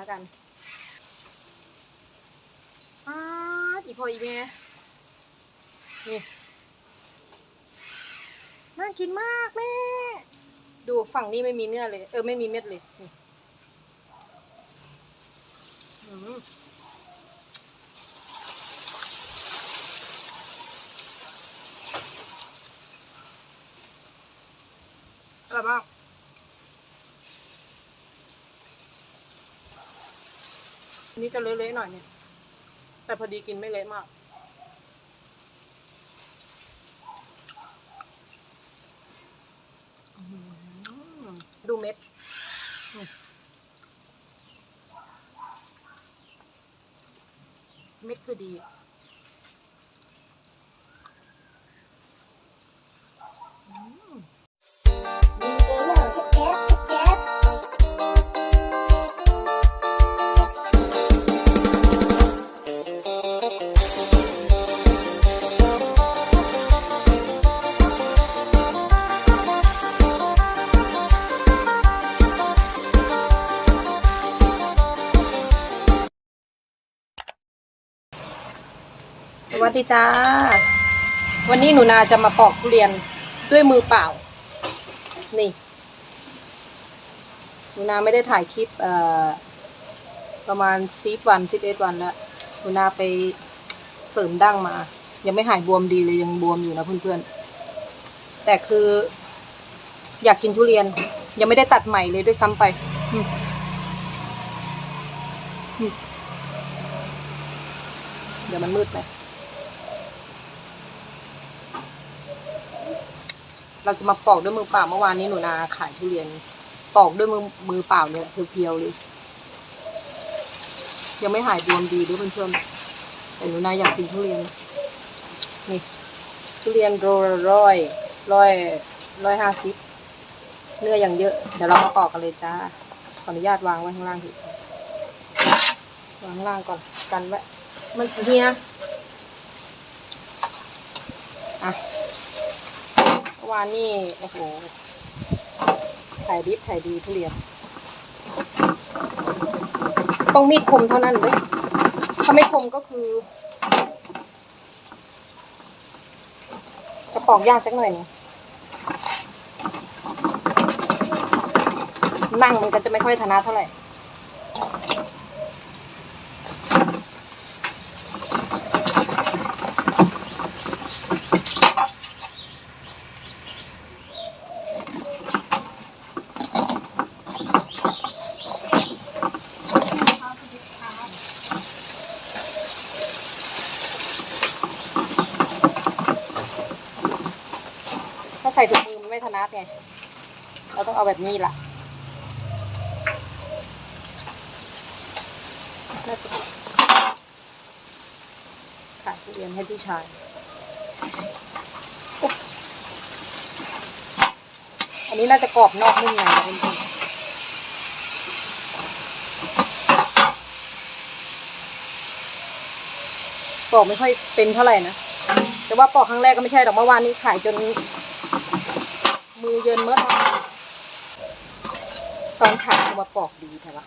แล้วกันอ้าจีพออีเมนี่น่ากินมากแม่ ดูฝั่งนี้ไม่มีเนื้อเลย เออไม่มีเม็ดเลย นี่อืมอร่อยมาก อั นี้จะเละๆหน่อยเนี่ย แต่พอดีกินไม่เละมาก ดูเม็ด เม็ดคือดี ดีจ้า วันนี้หนูนาจะมาปอกทุเรียนด้วยมือเปล่า นี่ หนูนาไม่ได้ถ่ายคลิปประมาณซีวันสิบเอ็ดวันแล้ว หนูนาไปเสริมดั้งมา ยังไม่หายบวมดีเลยยังบวมอยู่นะเพื่อนๆ แต่คือ อยากกินทุเรียน ยังไม่ได้ตัดใหม่เลยด้วยซ้ำไปเดี๋ยวมันมืดไป เราจะมาปอกด้วยมือเปล่าเมื่อวานนี้หนูนาขายทุเรียน ปอกด้วยมือมือเปล่าเนี่ยเพียวๆเลย ยังไม่หายบวมดีด้วยเพื่อนๆแต่หนูนาอยากกินทุเรียน นี่ ทุเรียนโรละร้อยร้อยร้อยห้าสิบเนื้ออย่างเยอะเดี๋ยวเรามาปอกกันเลยจ้าขออนุญาตวางไว้ข้างล่างทีวางข้างล่างก่อนกันไว้มันเสียอะ วานนี่โอ้โหถ่ายดิบถ่ายดีทุเรียน ต้องมีดคมเท่านั้นเลยถ้าไม่คมก็คือ จะปอกยากจักหน่อยนึงนั่งมันก็จะไม่ค่อยถนัดเท่าไหร่ ถ้าใส่ถุงมือมัน ไง เราต้องเอาแบบนี้ล่ะน่ะขายทุเรียนให้พี่ชายอันนี้น่าจะกรอบนอกนุ่มในนะเพื่อนปอกไม่ค่อยเป็นเท่าไหร่นะ แต่ว่าปอกครั้งแรกก็ไม่ใช่หรอกเมื่อวานนี้ขายจน มือเยินเมื่อตอนขายเอามาปอกดีแต่ว่า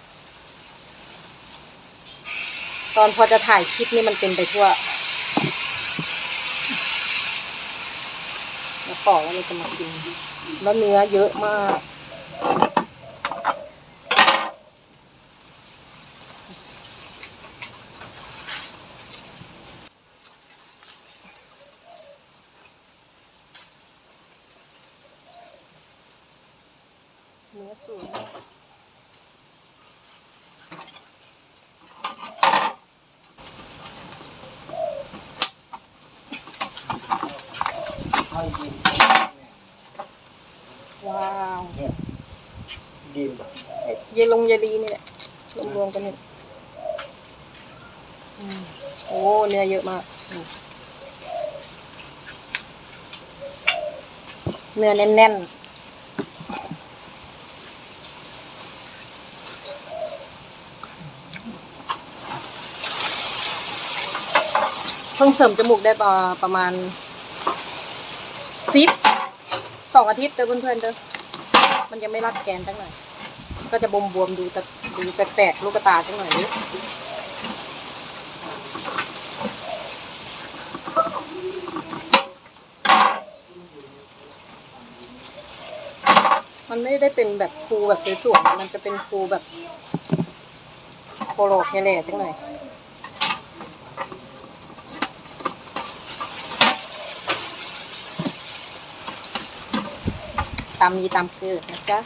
ตอนพอจะถ่ายคลิปนี่มันเป็นไปทั่วมาปอกแล้วเราจะมากินแล้วเนื้อเยอะมาก นื้อสวยมากให้ดินว้าวเนี่ยดินเอ๊ะเยลงเยลีนี่แหละรวมๆกันนี่อืมโอ้เนื้อเยอะมากอืมเนื้อแน่นๆ เพิ่งเสริมจมูกได้ประมาณสิบสองอาทิตย์เด้อเพื่อนๆเด้อมันยังไม่รัดแกนตั้งหน่อย ก็จะบวมๆดูแต่ดูแปลกๆลูกตาจังหน่อยดิมันไม่ได้เป็นแบบครูแบบสวยๆมันจะเป็นครูแบบโคโลเคเลจังหน่อยามมีตามเกิดนะจ๊ะ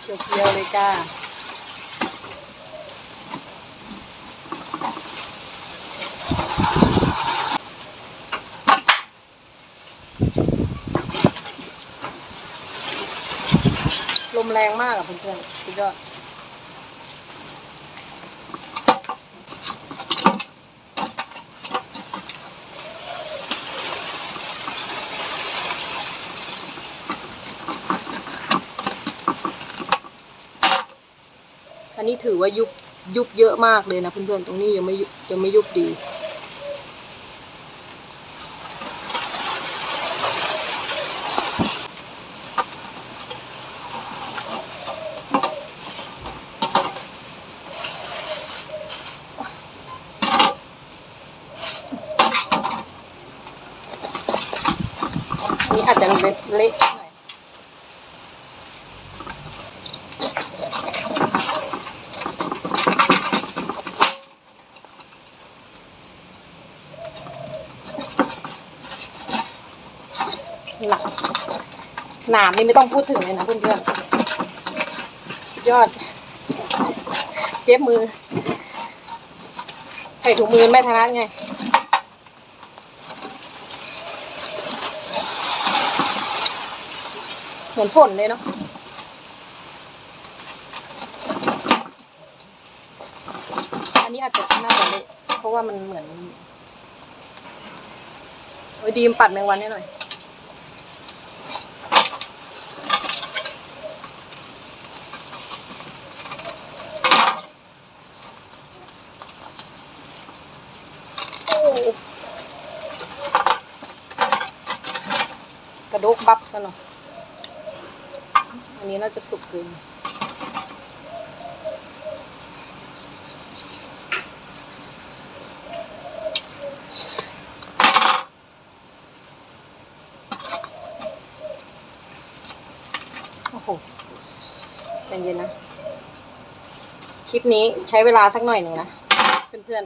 เคียวๆเลยจ้าลมแรงมากอะเพื่อนๆสุดยอด นนี้ถือว่ายุบยุบเยอะมากเลยนะเพื่อนๆ ตรงนี้ยังไม่ยังไม่ยุบดีนี่อาจจะเละเละหน่อย หนัก หนามนี่ไม่ต้องพูดถึงเลยนะเพื่อนๆยอด เจ็บมือ ใส่ถุงมือไม่ทนัดไงเหมือนฝนเลยเนาะอันนี้อาจจะน่าจะเละเพราะว่ามันเหมือน โอ้ยดีมปัดแมงวันให้หน่อย โอ้ก ระดกบับซะหน่อยอันนี้น่าจะสุกเกินโอ้โหใจเย็นนะ คลิปนี้ใช้เวลาสักหน่อยหนึ่งนะ เพื่อน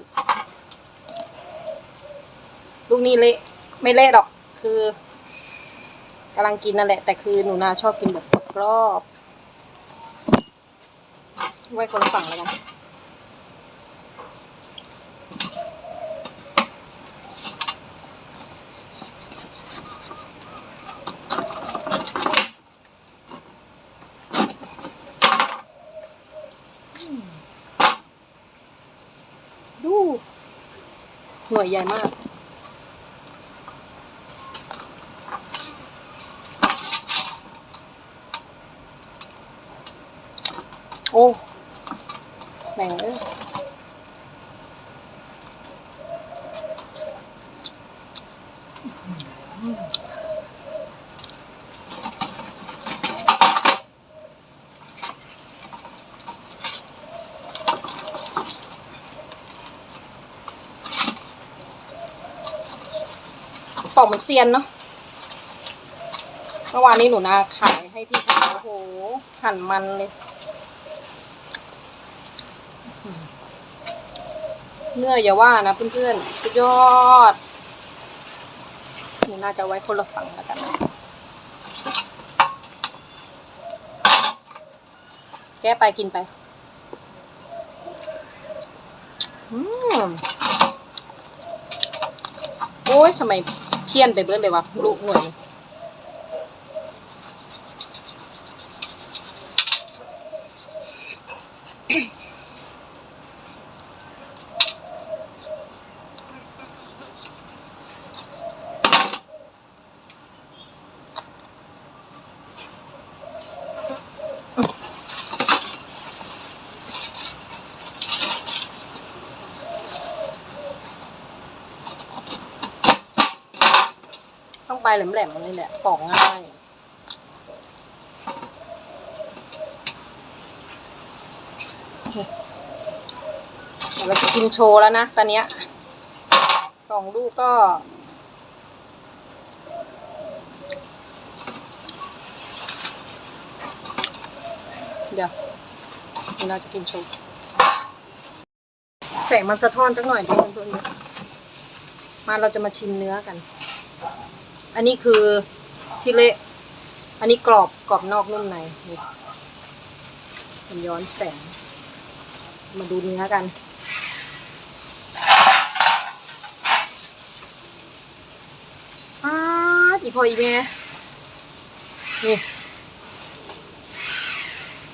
ๆ ลูกนี้เละ ไม่เละหรอก คือำลังกินนั่นแหละ แต่คือหนูนาชอบกินแบบกรอบไว้คนละฝั่งแล้วกันดู หน่วยใหญ่มาก อ้แบ่งเลยปอกเหมือนเซียนเนาะเมื่อวานนี้หนูนาขายให้พี่ชายโอ้โห หั่นมันเลย เนื้ออย่าว่านะเพื่อนๆสุดยอด นี่น่าจะไว้คนละฝั่งแล้วกันนะแก้ไปกินไป อืมโอ้ยทำไมเพี้ยนไปเบิดเลยวะลูกหน่วย ลาแหลมๆเลยแหละปอกง่ายเราจะกินโชว์แล้วนะตอนนี้สองลูกก็ เดี๋ยวเราจะกินโชว์แสงมันสะท้อนจังหน่อยดีเนื้อมาเราจะมาชิมเนื้อกัน อันนี้คือที่เละ อันนี้กรอบกรอบนอกนุ่มในนี่มันย้อนแสง มาดูเนื้อกัน อ้าอีพออีเมนี่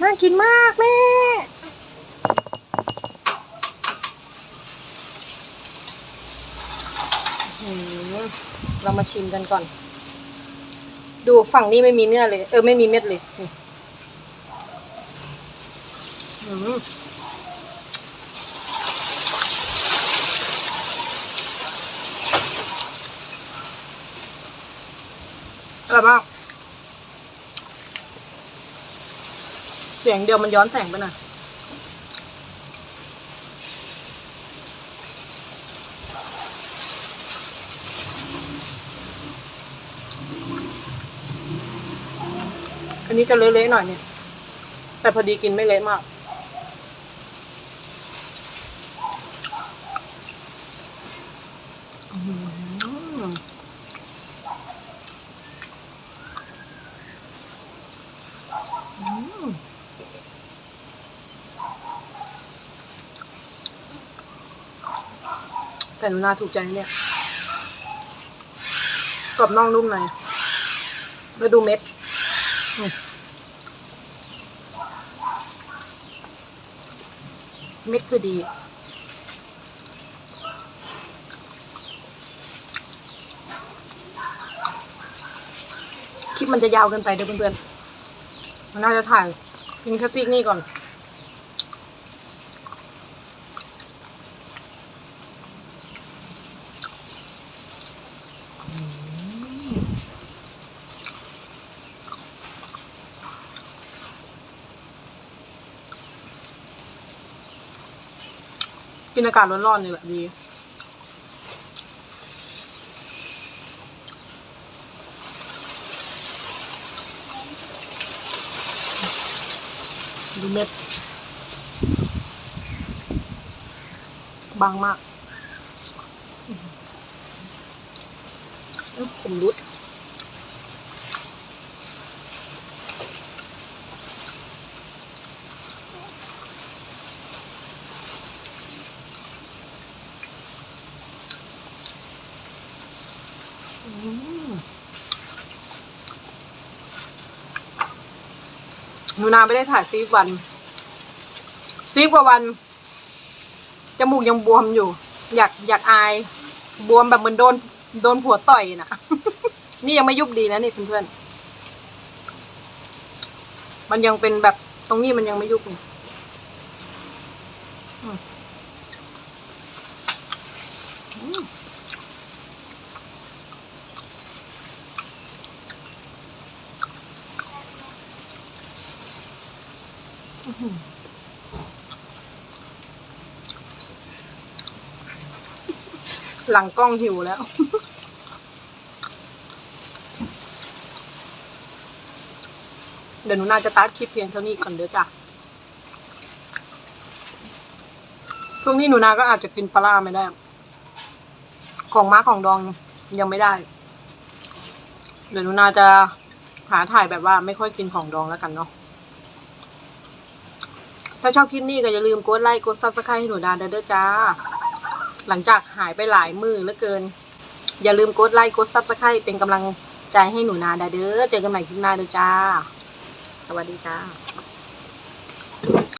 น่ากินมากแม่ อืม เรามาชิมกันก่อน ดูฝั่งนี้ไม่มีเนื้อเลย เออไม่มีเม็ดเลย นี่อร่อยมาก เสียงเดียวมันย้อนแสงไปหน่อย นนี้จะเละๆหน่อยเนี่ย แต่พอดีกินไม่เละมาก แต่หนูนาถูกใจเนี่ย กรอบนอกนุ่มในแล้วดูเม็ด เม็ดคือดี คลิปมันจะยาวเกินไปเด้อเพื่อนๆมันน่าจะถ่ายกินแค่ซีกนี่ก่อน กินอากาศร้อนๆนี่แหละดี ดูเม็ด บางมากอื้อผมรุด หนูนาไม่ได้ถ่ายซีฟวัน ซีฟกว่าวัน จมูกยังบวมอยู่ อยากอยากอาย บวมแบบเหมือนโดน โดนผัวต่อยน่ะนี่ยังไม่ยุบดีนะนี่เพื่อนๆ มันยังเป็นแบบตรงนี้มันยังไม่ยุบนี่อืมอืม หลังกล้องหิวแล้ว เดี๋ยวหนูน่าจะตัดคลิปเพียงเท่านี้ก่อนเด้อจ้ะช่วงนี้หนูนาก็อาจจะกินปลาร้าไม่ได้ ของม้าของดองยังไม่ได้ เดี๋ยวหนูนาจะหาถ่ายแบบว่าไม่ค่อยกินของดองแล้วกันเนาะ ถ้าชอบคลิปนี้ก็อย่าลืมกดไลค์กดซับสไครต์ให้หนูนาเด้อจ้า หลังจากหายไปหลายมือเหลือเกิน อย่าลืมกดไลค์กดซับสไครต์เป็นกำลังใจให้หนูนาเด้อเจอกันใหม่คลิปหน้าเด้อจ้า สวัสดีจ้า